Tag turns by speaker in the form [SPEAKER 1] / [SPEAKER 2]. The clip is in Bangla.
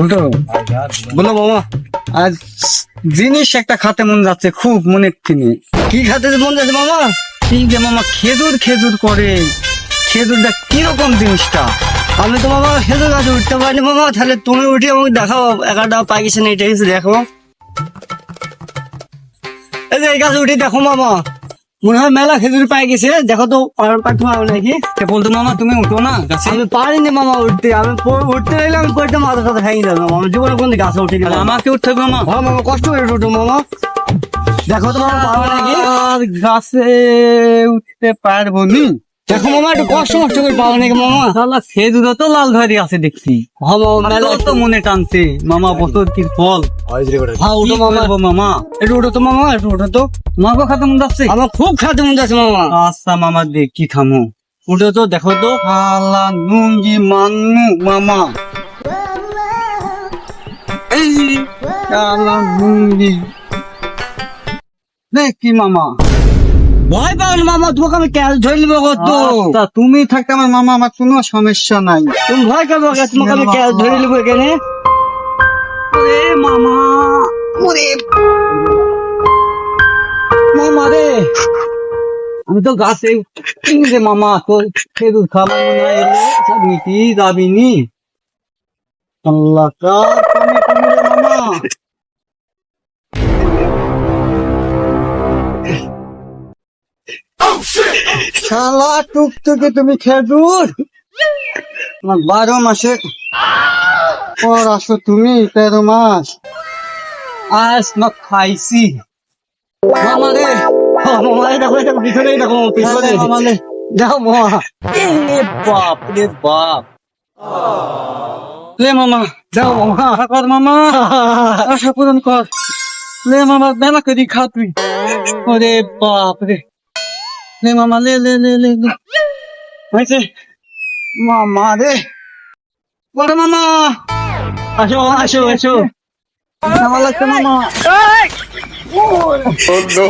[SPEAKER 1] উল্টো। বলো মামা, আজ জিনিস একটা খাতে মন যাচ্ছে, খুব মনে তিনি কি খাতে মন যাচ্ছে মামা? এই যে মামা খেজুর খেজুর করে। খেজুরটা কীরকম জিনিসটা? আমি তো মামা খেজুর গাছে উঠতে পারিনি মামা, তাহলে তুমি উঠে আমাকে দেখাও এগারোটা পাইছে না এটা কিছু দেখো এই গাছে উঠে দেখো মামা। মনে হয় মেলা খেজুর পাই গেছে দেখো তো পাঠাও নাকি? বলতো মামা তুমি উঠো না গাছে। আমি পারিনি মামা উঠতে আমি উঠতে গেলে আমি কয়েকটা মাথা সাথে ভেঙে যাবে মামা। জীবনে কোন গাছে উঠে গেলাম। আমাকে উঠতে হবে মামা। হ্যাঁ মামা কষ্ট করে উঠো মামা। দেখো তো মামা পারব নাকি? আর গাছে উঠতে পারব নি। দেখো মামা একটু কষ্ট কষ্ট করে পাবো নাকি মামা? শালা খেজুর তো লাল ধরে আছে দেখছি। হ্যাঁ মেলা তো মনে টানছে। মামা বছর কি ফল? হ্যাঁ উঠো মামা। মামা? একটু উঠো তো মামা একটু উঠো তো। তোমাকে খাতে মন যাচ্ছে? আমার খুব খাতে মন যাচ্ছে মামা। আচ্ছা মামা দেখি থামো। উঠো তো দেখো তো। হালা নুঙ্গি মান্নু মামা। হালা নুঙ্গি দেখি মামা। ভয় পাও না মামা তোমাকে আমি ক্যাল ধরে নিবো তো। আচ্ছা তুমি থাকতে আমার মামা আমার কোনো সমস্যা নাই। তুমি ভয় কে? তোমাকে আমি ক্যাল ধরে নিবো এখানে। ওরে মামা। ওরে। মামা রে। আমি তো গাছে রে মামা তো খেদুর খাবার মনে হয় এলো সব মিটি যাবিনি। আল্লাহ কা কমে কমে রে মামা? শালা টুকটুকে তুমি খেজুর? আমার বারো মাসে পর আসো তুমি তেরো মাস। আজ না খাইছি। মামা রে হ্যাঁ, মামা দেখো দেখো পিছনে। দেখো পিছনে রে মামা বাপ রে বাপ। লে মামা যাও মামা। আশা কর মামা। আশা পূরণ কর। লে মামা বেলা করি খা তুই। ওরে বাপ রে। লে মামা লে লে লে লে হয়েছে মামা রে বড় মামা আসো আসো আসো মামা লাগছে মামা Oh no!